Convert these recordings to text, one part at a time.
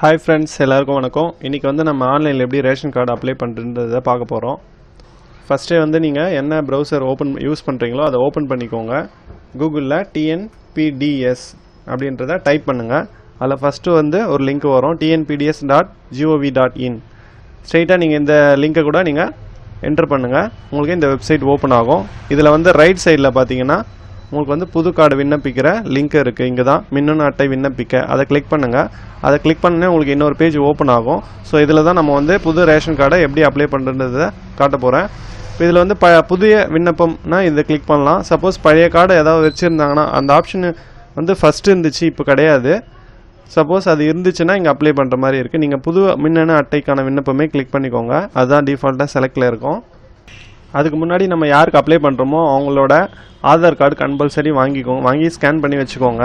Hi friends எல்லாருக்கும் வணக்கம். இன்றைக்கி வந்து நம்ம ஆன்லைனில் எப்படி ரேஷன் கார்டு அப்ளை பண்ணுறதை பார்க்க போகிறோம் ஃபஸ்ட்டே வந்து நீங்கள் என்ன ப்ரௌசர் ஓப்பன் யூஸ் பண்ணுறீங்களோ அதை ஓப்பன் பண்ணிக்கோங்க. கூகுளில் டிஎன்பிடிஎஸ் அப்படின்றத டைப் பண்ணுங்கள் அதில் ஃபஸ்ட்டு வந்து ஒரு லிங்க் வரும் TNPDS dot GOV dot in ஸ்ட்ரெயிட்டாக நீங்கள் இந்த லிங்கை கூட நீங்கள் என்டர் பண்ணுங்கள் உங்களுக்கு இந்த வெப்சைட் ஓப்பன் ஆகும். இதில் வந்து ரைட் சைடில் பார்த்தீங்கன்னா உங்களுக்கு வந்து புது கார்டு விண்ணப்பிக்கிற லிங்க் இருக்குது இங்கே தான் மின்னணு அட்டை விண்ணப்பிக்க. அதை கிளிக் பண்ணுங்கள் அதை கிளிக் பண்ணே உங்களுக்கு இன்னொரு பேஜ் ஓப்பன் ஆகும். ஸோ இதில் தான் நம்ம வந்து புது ரேஷன் கார்டை எப்படி அப்ளை பண்ணுறதை காட்ட போகிறேன் இப்போ இதில் வந்து ப புதிய விண்ணப்பம்னா இதை கிளிக் பண்ணலாம். சப்போஸ் பழைய கார்டு ஏதாவது வச்சுருந்தாங்கன்னா அந்த ஆப்ஷன் வந்து ஃபஸ்ட்டு இருந்துச்சு இப்போ கிடையாது. சப்போஸ் அது இருந்துச்சுன்னா இங்கே அப்ளை பண்ணுற மாதிரி இருக்குது நீங்கள் புது மின்னணு அட்டைக்கான விண்ணப்பமே கிளிக் பண்ணிக்கோங்க. அதுதான் டிஃபால்ட்டாக செலக்டில் இருக்கும். அதுக்கு முன்னாடி நம்ம யாருக்கு அப்ளை பண்ணுறோமோ அவங்களோட ஆதார் கார்டு கம்பல்சரி வாங்கிக்கோங்க வாங்கி ஸ்கேன் பண்ணி வச்சுக்கோங்க.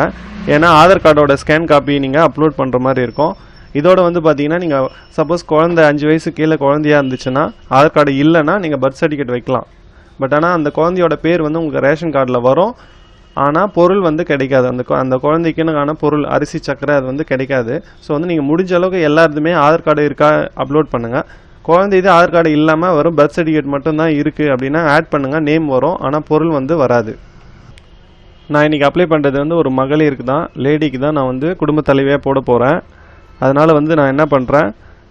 ஏன்னா ஆதார் கார்டோட ஸ்கேன் காப்பி நீங்கள் அப்லோட் பண்ணுற மாதிரி இருக்கும். இதோட வந்து பார்த்தீங்கன்னா நீங்கள் சப்போஸ் குழந்தை அஞ்சு வயசு கீழே குழந்தையா இருந்துச்சுன்னா ஆதார் கார்டு இல்லைன்னா நீங்கள் பர்த் சர்டிஃபிகேட் வைக்கலாம். பட் ஆனால் அந்த குழந்தையோட பேர் வந்து உங்களுக்கு ரேஷன் கார்டில் வரும். ஆனால் பொருள் வந்து கிடைக்காது. அந்த அந்த குழந்தைக்குன்னு பொருள் அரிசி சக்கரை அது வந்து கிடைக்காது. ஸோ வந்து நீங்கள் முடிஞ்ச அளவுக்கு எல்லாருதுமே ஆதார் கார்டு இருக்கா அப்லோட் பண்ணுங்கள் குழந்தைது ஆதார் கார்டு இல்லாமல் வரும் பர்த் சர்டிஃபிகேட் மட்டும்தான் இருக்குது அப்படின்னா ஆட் பண்ணுங்கள் நேம் வரும் ஆனால் பொருள் வந்து வராது. நான் இன்றைக்கி அப்ளை பண்ணுறது வந்து ஒரு மகளிருக்கு தான் லேடிக்கு தான் நான் வந்து குடும்ப தலைவியாக போட போகிறேன் அதனால் வந்து நான் என்ன பண்ணுறேன்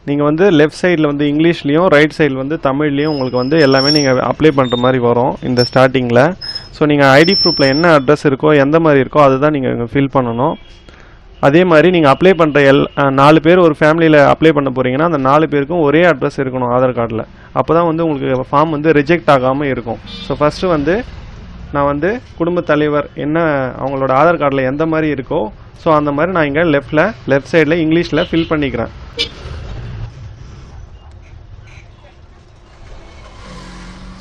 நீங்கள் வந்து லெஃப்ட் சைடில் வந்து இங்கிலீஷ்லேயும் ரைட் சைடில் வந்து தமிழ்லேயும் உங்களுக்கு வந்து எல்லாமே நீங்கள் அப்ளை பண்ணுற மாதிரி வரும் இந்த ஸ்டார்டிங்கில் ஸோ நீங்கள் ஐடி ப்ரூஃபில் என்ன அட்ரஸ் இருக்கோ எந்த மாதிரி இருக்கோ அதுதான் நீங்கள் ஃபில் பண்ணணும். அதே மாதிரி நீங்கள் அப்ளை பண்ணுற எல் நாலு பேர் ஒரு ஃபேமிலியில் அப்ளை பண்ண போகிறீங்கன்னா அந்த நாலு பேருக்கும் ஒரே அட்ரஸ் இருக்கணும் ஆதார் கார்டில் அப்போ தான் வந்து உங்களுக்கு ஃபார்ம் வந்து ரிஜெக்ட் ஆகாமல் இருக்கும். ஸோ ஃபஸ்ட்டு வந்து நான் வந்து குடும்ப தலைவர் என்ன அவங்களோட ஆதார் கார்டில் எந்த மாதிரி இருக்கோ ஸோ அந்த மாதிரி நான் இங்கே லெஃப்டில் லெஃப்ட் சைடில் இங்கிலீஷில் ஃபில் பண்ணிக்கிறேன்.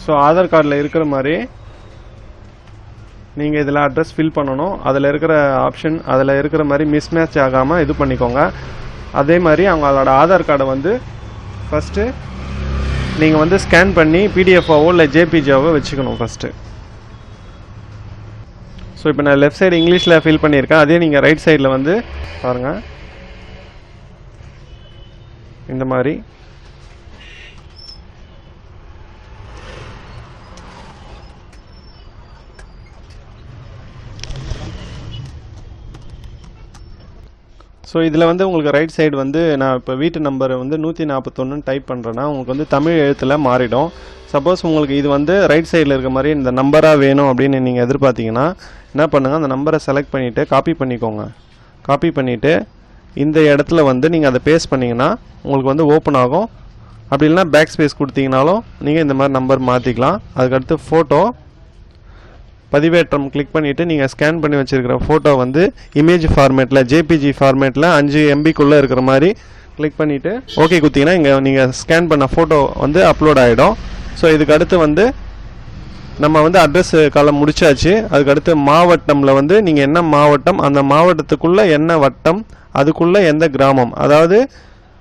ஸோ ஆதார் கார்டில் இருக்கிற மாதிரி நீங்கள் இதில் அட்ரஸ் ஃபில் பண்ணணும். அதில் இருக்கிற ஆப்ஷன் அதில் இருக்கிற மாதிரி மிஸ்மேட்ச் ஆகாமல் இது பண்ணிக்கோங்க. அதே மாதிரி அவங்களோட ஆதார் கார்டை வந்து ஃபஸ்ட்டு நீங்கள் வந்து ஸ்கேன் பண்ணி பிடிஎஃபாவோ இல்லை ஜேபிஜியாவோ வச்சுக்கணும் ஃபஸ்ட்டு ஸோ இப்போ நான் லெஃப்ட் சைடு இங்கிலீஷில் ஃபில் பண்ணியிருக்கேன். அதே நீங்கள் ரைட் சைடில் வந்து பாருங்கள் இந்த மாதிரி. ஸோ இதில் வந்து உங்களுக்கு ரைட் சைடு வந்து நான் இப்போ வீட்டு நம்பரை வந்து நூற்றி நாற்பத்தொன்னு டைப் பண்ணுறேன்னா உங்களுக்கு வந்து தமிழ் எழுத்தில் மாறிடும். சப்போஸ் உங்களுக்கு இது வந்து ரைட் சைடில் இருக்க மாதிரி இந்த நம்பராக வேணும் அப்படின்னு நீங்கள் எதிர்பார்த்தீங்கன்னா என்ன பண்ணுங்கள் அந்த நம்பரை செலக்ட் பண்ணிவிட்டு காப்பி பண்ணிக்கோங்க. காப்பி பண்ணிவிட்டு இந்த இடத்துல வந்து நீங்கள் அதை பேஸ்ட் பண்ணிங்கன்னா உங்களுக்கு வந்து ஓப்பன் ஆகும். அப்படி இல்லைன்னா பேக் ஸ்பேஸ் கொடுத்தீங்கனாலும் நீங்கள் இந்த மாதிரி நம்பர் மாற்றிக்கலாம் அதுக்கடுத்து ஃபோட்டோ பதிவேற்றம் கிளிக் பண்ணிவிட்டு நீங்கள் ஸ்கேன் பண்ணி வச்சிருக்கிற ஃபோட்டோ வந்து இமேஜ் ஃபார்மேட்டில் ஜேபிஜி ஃபார்மேட்டில் அஞ்சு எம்பிக்குள்ளே இருக்கிற மாதிரி கிளிக் பண்ணிவிட்டு ஓகே குத்திங்கன்னா இங்கே நீங்கள் ஸ்கேன் பண்ண ஃபோட்டோ வந்து அப்லோட் ஆகிடும் ஸோ இதுக்கு அடுத்து வந்து நம்ம வந்து அட்ரஸ் காலம் முடிச்சாச்சு. அதுக்கு அடுத்து மாவட்டம்ல வந்து நீங்கள் என்ன மாவட்டம் அந்த மாவட்டத்துக்குள்ளே என்ன வட்டம் அதுக்குள்ளே எந்த கிராமம். அதாவது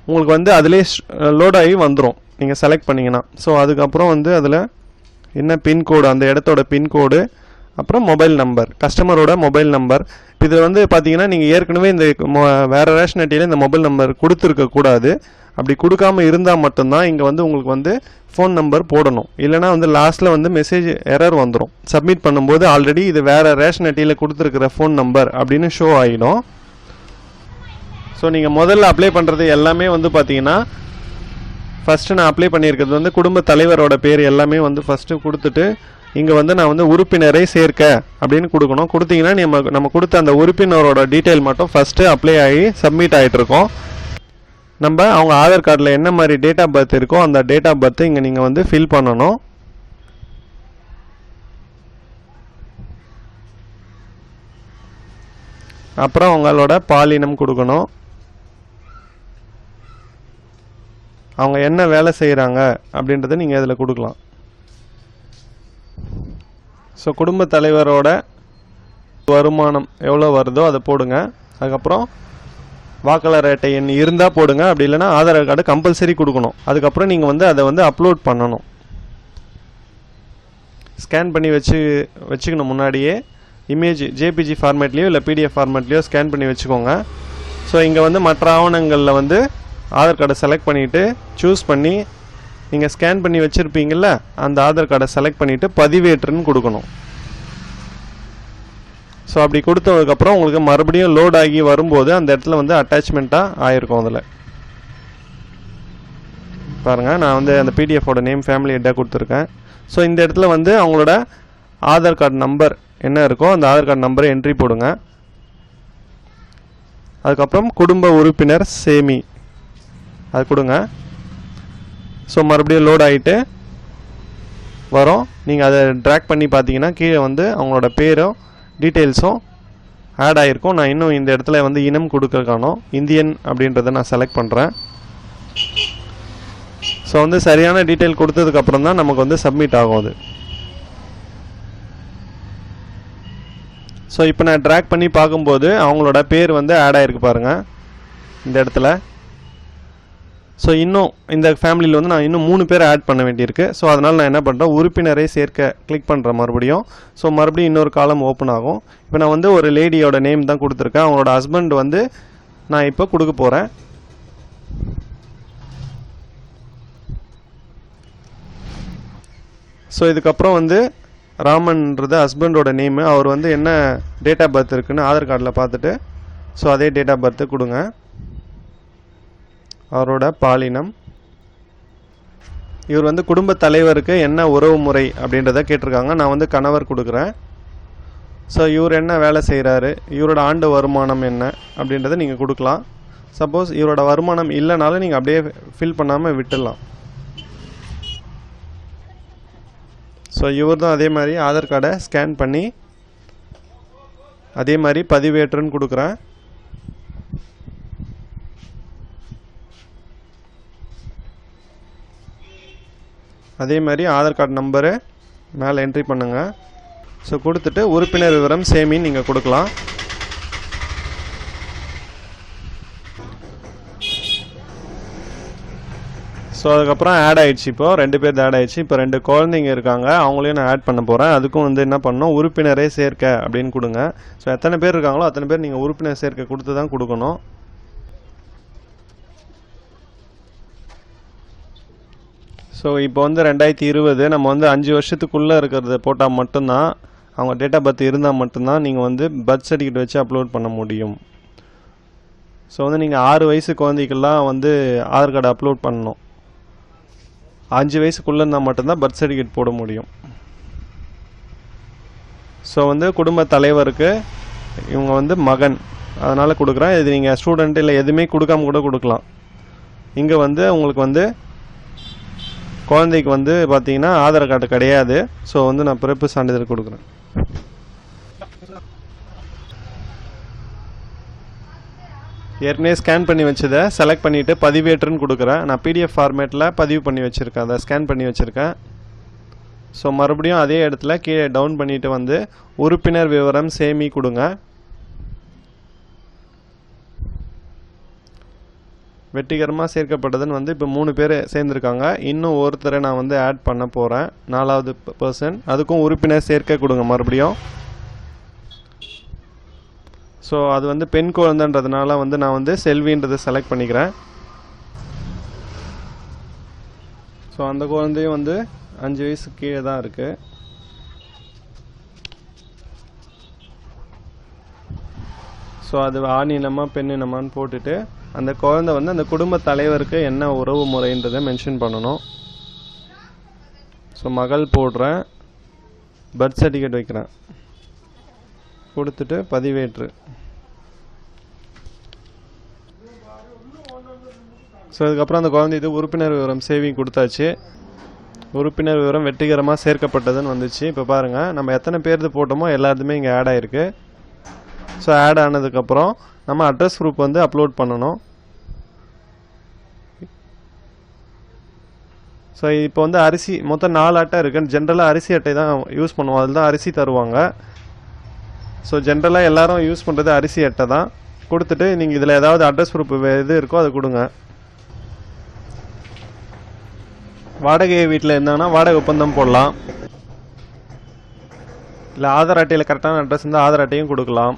உங்களுக்கு வந்து அதிலே லோட் ஆகி வந்துடும் நீங்கள் செலக்ட் பண்ணிங்கன்னா. ஸோ அதுக்கப்புறம் வந்து அதில் என்ன பின்கோடு அந்த இடத்தோட பின்கோடு அப்புறம் மொபைல் நம்பர் கஸ்டமரோட மொபைல் நம்பர் இதில் வந்து பார்த்தீங்கன்னா நீங்கள் ஏற்கனவே இந்த மொ வேறு ரேஷன் அட்டையில் இந்த மொபைல் நம்பர் கொடுத்துருக்கக்கூடாது அப்படி கொடுக்காம இருந்தால் மட்டும்தான் இங்கே வந்து உங்களுக்கு வந்து ஃபோன் நம்பர் போடணும். இல்லைனா வந்து லாஸ்ட்டில் வந்து மெசேஜ் எரர் வந்துடும் சப்மிட் பண்ணும்போது ஆல்ரெடி இது வேறு ரேஷன் அட்டையில் கொடுத்துருக்கிற ஃபோன் நம்பர் அப்படின்னு ஷோ ஆகிடும் ஸோ நீங்கள் முதல்ல அப்ளை பண்ணுறது எல்லாமே வந்து பார்த்தீங்கன்னா ஃபஸ்ட்டு நான் அப்ளை பண்ணியிருக்கிறது வந்து குடும்ப தலைவரோட பேர் எல்லாமே வந்து ஃபஸ்ட்டு கொடுத்துட்டு இங்கே வந்து நான் வந்து உறுப்பினரை சேர்க்க அப்படின்னு கொடுக்கணும். கொடுத்தீங்கன்னா நம்ம நம்ம கொடுத்த அந்த உறுப்பினரோட டீட்டெயில் மட்டும் ஃபஸ்ட்டு அப்ளை ஆகி சப்மிட் ஆகிட்ருக்கோம் நம்ம அவங்க ஆதார் கார்டில் என்ன மாதிரி டேட் ஆஃப் பர்த் இருக்கோ அந்த டேட் ஆஃப் பர்த் இங்கே நீங்கள் வந்து ஃபில் பண்ணணும். அப்புறம் அவங்களோட பாலினம் கொடுக்கணும். அவங்க என்ன வேலை செய்கிறாங்க அப்படின்றத நீங்கள் இதில் கொடுக்கலாம். ஸோ குடும்ப தலைவரோட வருமானம் எவ்வளோ வருதோ அதை போடுங்க. அதுக்கப்புறம் வாக்காளர் அட்டை எண் இருந்தால் போடுங்க. அப்படி இல்லைன்னா ஆதார் கார்டு கம்பல்சரி கொடுக்கணும். அதுக்கப்புறம் நீங்கள் வந்து அதை வந்து அப்லோட் பண்ணணும். ஸ்கேன் பண்ணி வச்சு வச்சுக்கணும் முன்னாடியே. இமேஜ் ஜேபிஜி ஃபார்மேட்லேயோ இல்லை பிடிஎஃப் ஃபார்மேட்லேயோ ஸ்கேன் பண்ணி வச்சுக்கோங்க. ஸோ இங்கே வந்து மற்ற ஆவணங்களில் வந்து ஆதார் கார்டை செலக்ட் பண்ணிவிட்டு சூஸ் பண்ணி நீங்கள் ஸ்கேன் பண்ணி வச்சுருப்பீங்கள்ல அந்த ஆதார் கார்டை செலக்ட் பண்ணிவிட்டு பதிவேற்றுன்னு கொடுக்கணும். ஸோ அப்படி கொடுத்ததுக்கப்புறம் உங்களுக்கு மறுபடியும் லோட் ஆகி வரும்போது அந்த இடத்துல வந்து அட்டாச்மெண்ட்டாக ஆயிருக்கும் அதில். பாருங்கள் நான் வந்து அந்த பிடிஎஃபோட நேம் ஃபேமிலி ஹெட்டாக கொடுத்துருக்கேன். ஸோ இந்த இடத்துல வந்து அவங்களோட ஆதார் கார்டு நம்பர் என்ன இருக்கோ அந்த ஆதார் கார்டு நம்பரை என்ட்ரி போடுங்க. அதுக்கப்புறம் குடும்ப உறுப்பினர் சேமி. அது கொடுங்க. ஸோ மறுபடியும் லோட் ஆகிட்டு வரும். நீங்கள் அதை ட்ராக் பண்ணி பார்த்தீங்கன்னா கீழே வந்து அவங்களோட பேரும் டீட்டெயில்ஸும் ஆட் ஆகிருக்கும் நான் இன்னும் இந்த இடத்துல வந்து இனம் கொடுக்க காணும். இந்தியன் அப்படின்றத நான் செலக்ட் பண்ணுறேன் ஸோ வந்து சரியான டீட்டெயில் கொடுத்ததுக்கப்புறம் தான் நமக்கு வந்து சப்மிட் ஆகும் அது. ஸோ இப்போ நான் ட்ராக் பண்ணி பார்க்கும்போது அவங்களோட பேர் வந்து ஆட் ஆகிருக்கு பாருங்கள் இந்த இடத்துல. ஸோ இன்னும் இந்த ஃபேமிலியில் வந்து நான் இன்னும் மூணு பேர் ஆட் பண்ண வேண்டியிருக்கு. ஸோ அதனால் நான் என்ன பண்ணுறேன் உறுப்பினரை சேர்க்க கிளிக் பண்ணுறேன் மறுபடியும். ஸோ மறுபடியும் இன்னொரு காலம் ஓப்பன் ஆகும். இப்போ நான் வந்து ஒரு லேடியோட நேம் தான் கொடுத்துருக்கேன். அவங்களோட ஹஸ்பண்ட் வந்து நான் இப்போ கொடுக்க போகிறேன் ஸோ இதுக்கப்புறம் வந்து ராமன்றது ஹஸ்பண்டோட நேமு அவர் வந்து என்ன டேட் ஆஃப் பர்த் இருக்குன்னு ஆதார் கார்டில் பார்த்துட்டு ஸோ அதே டேட் ஆஃப் பர்த்து கொடுங்க. அவரோட பாலினம். இவர் வந்து குடும்ப தலைவருக்கு என்ன உறவு முறை அப்படின்றத கேட்டிருக்காங்க. நான் வந்து கணவர் கொடுக்குறேன். ஸோ இவர் என்ன வேலை செய்கிறாரு இவரோட ஆண்டு வருமானம் என்ன அப்படின்றத நீங்கள் கொடுக்கலாம். சப்போஸ் இவரோட வருமானம் இல்லைனாலும் நீங்கள் அப்படியே ஃபில் பண்ணாமல் விட்டுடலாம். ஸோ இவர் தான் அதே மாதிரி ஆதார் கார்டை ஸ்கேன் பண்ணி அதே மாதிரி பதிவேற்றுன்னு கொடுக்குறேன். அதே மாதிரி ஆதார் கார்டு நம்பரு மேலே என்ட்ரி பண்ணுங்கள் ஸோ கொடுத்துட்டு உறுப்பினர் விவரம் சேமின்னு நீங்கள் கொடுக்கலாம். ஸோ அதுக்கப்புறம் ஆட் ஆகிடுச்சு இப்போ. ரெண்டு பேர் ஆட் ஆகிடுச்சு இப்போ ரெண்டு குழந்தைங்க இருக்காங்க. அவங்களையும் நான் ஆட் பண்ண போகிறேன் அதுக்கும் வந்து என்ன பண்ணணும்? உறுப்பினரே சேர்க்க அப்படின்னு கொடுங்க. ஸோ எத்தனை பேர் இருக்காங்களோ அத்தனை பேர் நீங்கள் உறுப்பினர் சேர்க்க கொடுத்து தான் கொடுக்கணும். ஸோ இப்போ வந்து ரெண்டாயிரத்தி இருபது நம்ம வந்து அஞ்சு வருஷத்துக்குள்ளே இருக்கிறத போட்டால் மட்டும்தான் அவங்க டேட் ஆஃப் பர்த் இருந்தால் மட்டும்தான் நீங்கள் வந்து பர்த் சர்டிஃபிகேட் வச்சு அப்லோட் பண்ண முடியும். ஸோ வந்து நீங்கள் ஆறு வயசு குழந்தைக்கெல்லாம் வந்து ஆதார் கார்டு அப்லோட் பண்ணணும். அஞ்சு வயசுக்குள்ளே இருந்தால் மட்டும்தான் பர்த் சர்டிஃபிகேட் போட முடியும். ஸோ வந்து குடும்ப தலைவருக்கு இவங்க வந்து மகன். அதனால் கொடுக்குறேன். இது நீங்கள் ஸ்டூடெண்ட் இல்லை எதுவுமே கொடுக்காம கூட கொடுக்கலாம். இங்கே வந்து உங்களுக்கு வந்து குழந்தைக்கு வந்து பார்த்தீங்கன்னா ஆதார் கார்டு கிடையாது. ஸோ வந்து நான் பிறப்பு சான்றிதழ் கொடுக்குறேன். ஏற்கனவே ஸ்கேன் பண்ணி வச்சதை செலக்ட் பண்ணிவிட்டு பதிவேற்றுன்னு கொடுக்குறேன். நான் பிடிஎஃப் ஃபார்மேட்டில் பதிவு பண்ணி வச்சுருக்கேன். அதை ஸ்கேன் பண்ணி வச்சுருக்கேன். ஸோ மறுபடியும் அதே இடத்துல கீழே டவுன் பண்ணிவிட்டு வந்து உறுப்பினர் விவரம் சேமி கொடுங்க. வெற்றிகரமாக சேர்க்கப்பட்டதுன்னு வந்து இப்போ மூணு பேர் சேர்ந்துருக்காங்க. இன்னும் ஒருத்தரை நான் வந்து ஆட் பண்ண போகிறேன் நாலாவது பர்சன் அதுக்கும் உறுப்பினர் சேர்க்க கொடுங்க மறுபடியும். ஸோ அது வந்து பெண் குழந்தைன்றதுனால வந்து நான் வந்து செல்வின்றதை செலக்ட் பண்ணிக்கிறேன். ஸோ அந்த குழந்தையும் வந்து அஞ்சு வயசு கீழே தான் இருக்குது ஸோ அது ஆணி இனமா பெண் இனமான்னு போட்டுட்டு அந்த குழந்தை வந்து அந்த குடும்ப தலைவருக்கு என்ன உறவு முறைன்றதை மென்ஷன் பண்ணணும். ஸோ மகள் போடுறேன். பர்த் சர்டிஃபிகேட் வைக்கிறேன். கொடுத்துட்டு பதிவேற்று. ஸோ அதுக்கப்புறம் அந்த குழந்தை இது உறுப்பினர் விவரம் சேவிங் கொடுத்தாச்சு. உறுப்பினர் விவரம் வெற்றிகரமாக சேர்க்கப்பட்டதுன்னு வந்துச்சு. இப்போ பாருங்கள் நம்ம எத்தனை பேர்து போட்டோமோ எல்லாத்துமே இங்கே ஆட் ஆகிருக்கு ஸோ ஆட் ஆனதுக்கப்புறம் நம்ம அட்ரஸ் ப்ரூஃப் வந்து அப்லோட் பண்ணணும். ஸோ இப்போ வந்து அரிசி மொத்தம் நாலு அட்டை இருக்குன்னு ஜென்ரலாக அரிசி அட்டை தான் யூஸ் பண்ணுவோம். அதில் தான் அரிசி தருவாங்க. ஸோ ஜென்ரலாக எல்லாரும் யூஸ் பண்ணுறது அரிசி அட்டை தான். கொடுத்துட்டு நீங்கள் இதில் ஏதாவது அட்ரஸ் ப்ரூஃப் எது இருக்கோ அதை கொடுங்க. வாடகை வீட்டில் இருந்தாங்கன்னா வாடகை ஒப்பந்தம் போடலாம். இல்லை ஆதார் அட்டையில் கரெக்டான அட்ரஸ் இருந்தால் ஆதார் அட்டையும் கொடுக்கலாம்.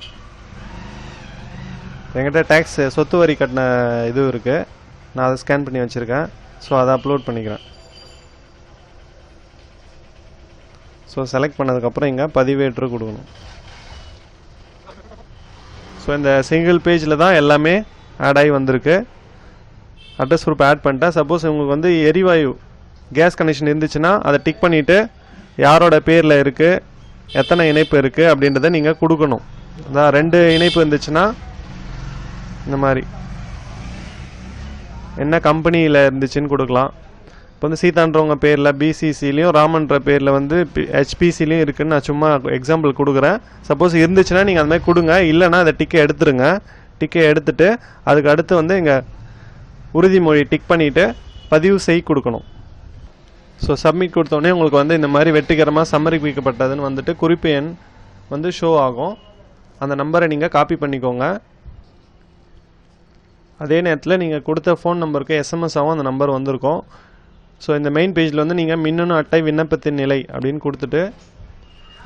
என்கிட்ட டேக்ஸ் சொத்து வரி கட்டின இது இருக்குது நான் அதை ஸ்கேன் பண்ணி வச்சுருக்கேன். ஸோ அதை அப்லோட் பண்ணிக்கிறேன். ஸோ செலக்ட் பண்ணதுக்கப்புறம் இங்கே பதிவேற்று கொடுக்கணும். ஸோ இந்த சிங்கிள் பேஜில் தான் எல்லாமே ஆட் ஆகி வந்திருக்கு. அட்ரஸ் ப்ரூஃப் ஆட் பண்ணிட்டேன். சப்போஸ் உங்களுக்கு வந்து எரிவாயு கேஸ் கனெக்ஷன் இருந்துச்சுன்னா அதை டிக் பண்ணிவிட்டு யாரோட பேரில் இருக்குது எத்தனை இணைப்பு இருக்குது அப்படின்றத நீங்கள் கொடுக்கணும். அதான் ரெண்டு இணைப்பு இருந்துச்சுன்னா இந்த மாதிரி. என்ன கம்பெனியில் இருந்துச்சுன்னு கொடுக்கலாம். இப்போ வந்து சீதான்றவங்க பேரில் பிசிசிலையும் ராமன்ற பேரில் வந்து ஹெச்பிசிலையும் இருக்குதுன்னு நான் சும்மா எக்ஸாம்பிள் கொடுக்குறேன். சப்போஸ் இருந்துச்சுன்னா நீங்கள் அந்த மாதிரி கொடுங்க. இல்லைன்னா அதை டிக்கை எடுத்துருங்க. டிக்கை எடுத்துட்டு அதுக்கு அடுத்து வந்து இங்கே உறுதிமொழி டிக் பண்ணிவிட்டு பதிவு செய் கொடுக்கணும். ஸோ சப்மிட் கொடுத்தோடனே உங்களுக்கு வந்து இந்த மாதிரி வெற்றிகரமாக சமர்ப்பிக்கப்பட்டதுன்னு வந்துட்டு குறிப்பு எண் வந்து ஷோ ஆகும். அந்த நம்பரை நீங்கள் காப்பி பண்ணிக்கோங்க. அதே நேரத்தில் நீங்கள் கொடுத்த ஃபோன் நம்பருக்கு எஸ்எம்எஸ் ஆகும் அந்த நம்பர் வந்திருக்கும். ஸோ இந்த மெயின் பேஜில் வந்து நீங்கள் மின்னணு அட்டை விண்ணப்பத்தின் நிலை அப்படின்னு கொடுத்துட்டு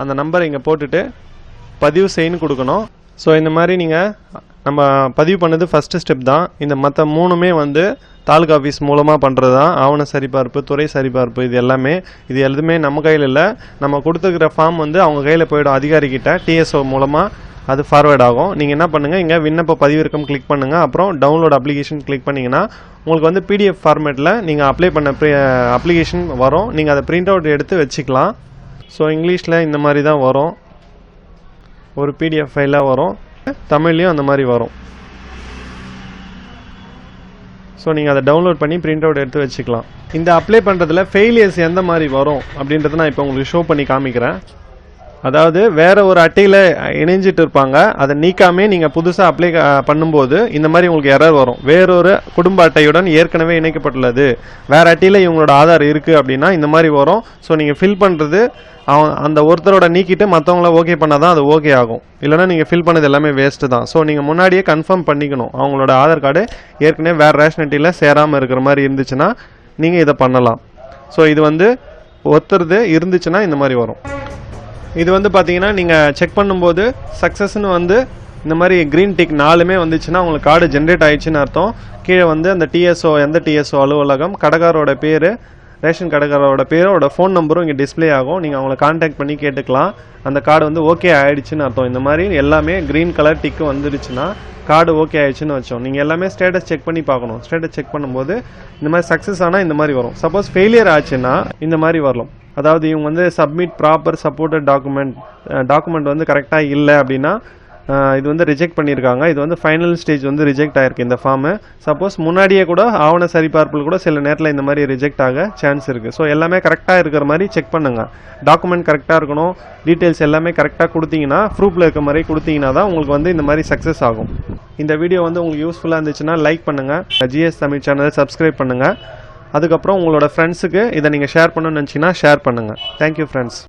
அந்த நம்பரை இங்கே போட்டுட்டு பதிவு செய்யன்னு கொடுக்கணும். ஸோ இந்த மாதிரி நீங்கள் நம்ம பதிவு பண்ணது ஃபஸ்ட்டு ஸ்டெப் தான். இந்த மற்ற மூணுமே வந்து தாலுகா ஆஃபீஸ் மூலமாக பண்ணுறது தான் ஆவண சரிபார்ப்பு துறை சரிபார்ப்பு இது எல்லாமே இது எதுவுமே நம்ம கையில் இல்லை. நம்ம கொடுத்துருக்கிற ஃபார்ம் வந்து அவங்க கையில் போயிடும். அதிகாரிக்கிட்ட டிஎஸ்ஓ மூலமாக அது ஃபார்வேர்ட் ஆகும். நீங்கள் என்ன பண்ணுங்கள் இங்கே விண்ணப்ப பதிவிறக்கம் கிளிக் பண்ணுங்கள் அப்புறம் டவுன்லோட் அப்ளிகேஷன் கிளிக் பண்ணிங்கன்னா உங்களுக்கு வந்து பிடிஎஃப் ஃபார்மேட்டில் நீங்கள் அப்ளை பண்ண அப்ளிகேஷன் வரும். நீங்கள் அதை பிரிண்ட் அவுட் எடுத்து வச்சுக்கலாம். ஸோ இங்கிலீஷில் இந்த மாதிரி தான் வரும். ஒரு பிடிஎஃப் ஃபைலாக வரும். தமிழ்லேயும் அந்த மாதிரி வரும். ஸோ நீங்கள் அதை டவுன்லோட் பண்ணி பிரிண்ட் அவுட் எடுத்து வச்சுக்கலாம். இந்த அப்ளை பண்ணுறதுல ஃபெயிலியர்ஸ் எந்த மாதிரி வரும் அப்படின்றத நான் இப்போ உங்களுக்கு ஷோ பண்ணி காமிக்கிறேன். அதாவது வேற ஒரு அட்டையில் இணைஞ்சிட்டு இருப்பாங்க. அதை நீக்காமே நீங்கள் புதுசாக அப்ளை பண்ணும்போது இந்த மாதிரி உங்களுக்கு எரர் வரும். வேறொரு குடும்ப அட்டையுடன் ஏற்கனவே இணைக்கப்பட்டுள்ளது. வேற அட்டையில் இவங்களோட ஆதார் இருக்குது அப்படின்னா இந்த மாதிரி வரும். ஸோ நீங்கள் ஃபில் பண்ணுறது அவன் அந்த ஒருத்தரோட நீக்கிட்டு மற்றவங்கள ஓகே பண்ணால் தான் அது ஓகே ஆகும். இல்லைனா நீங்கள் ஃபில் பண்ணது எல்லாமே வேஸ்ட்டு தான். ஸோ நீங்கள் முன்னாடியே கன்ஃபார்ம் பண்ணிக்கணும். அவங்களோட ஆதார் கார்டு ஏற்கனவே வேறு ரேஷன் அட்டையில் சேராமல் இருக்கிற மாதிரி இருந்துச்சுன்னா நீங்கள் இதை பண்ணலாம். ஸோ இது வந்து ஒருத்தருது இருந்துச்சுன்னா இந்த மாதிரி வரும். இது வந்து பார்த்தீங்கன்னா நீங்கள் செக் பண்ணும்போது சக்ஸஸ்ன்னு வந்து இந்த மாதிரி க்ரீன் டிக் நாலுமே வந்துச்சுன்னா உங்களுக்கு கார்டு ஜென்ரேட் ஆயிடுச்சுன்னு அர்த்தம். கீழே வந்து அந்த டிஎஸ்ஓ எந்த டிஎஸ்ஓ அலுவலகம் கடைக்காரோட பேர் ரேஷன் கடைக்காரோட பேரோட ஃபோன் நம்பரும் இங்கே டிஸ்ப்ளே ஆகும். நீங்கள் அவங்கள காண்டாக்ட் பண்ணி கேட்டுக்கலாம். அந்த கார்டு வந்து ஓகே ஆயிடுச்சுன்னு அர்த்தம். இந்த மாதிரி எல்லாமே க்ரீன் கலர் டிக்கு வந்துடுச்சுன்னா கார்டு ஓகே ஆயிடுச்சுன்னு வச்சோம். நீங்கள் எல்லாமே ஸ்டேட்டஸ் செக் பண்ணி பார்க்கணும். ஸ்டேட்டஸ் செக் பண்ணும்போது இந்த மாதிரி சக்ஸஸ் ஆனால் இந்த மாதிரி வரும். சப்போஸ் ஃபெயிலியர் ஆச்சுன்னா இந்த மாதிரி வரலாம். அதாவது இவங்க வந்து submit proper supported document document வந்து கரெக்டாக இல்லை அப்படின்னா இது வந்து ரிஜெக்ட் பண்ணியிருக்காங்க. இது வந்து ஃபைனல் ஸ்டேஜ் வந்து ரிஜெக்ட் ஆகிருக்கு இந்த ஃபார்மு சப்போஸ் முன்னாடியே கூட ஆவண சரிபார்ப்பில் கூட சில நேரத்தில் இந்த மாதிரி ரிஜெக்ட் ஆக சான்ஸ் இருக்குது ஸோ எல்லாமே கரெக்டாக இருக்கிற மாதிரி செக் பண்ணுங்கள் டாக்குமெண்ட் கரெக்டாக இருக்கணும். டீட்டெயில்ஸ் எல்லாமே கரெக்டாக கொடுத்தீங்கன்னா ப்ரூஃபில் இருக்க மாதிரி கொடுத்தீங்கன்னா தான் உங்களுக்கு வந்து இந்த மாதிரி சக்ஸஸ் ஆகும். இந்த வீடியோ வந்து உங்களுக்கு யூஸ்ஃபுல்லாக இருந்துச்சுன்னா லைக் பண்ணுங்கள் ஜிஎஸ் தமிழ் சேனலை சப்ஸ்கிரைப் பண்ணுங்கள் அதுக்கப்புறம் உங்களோட ஃப்ரெண்ட்ஸுக்கு இதை நீங்கள் ஷேர் பண்ணணும்னு நினச்சிங்கன்னா ஷேர் பண்ணுங்கள் தேங்க்யூ ஃப்ரெண்ட்ஸ்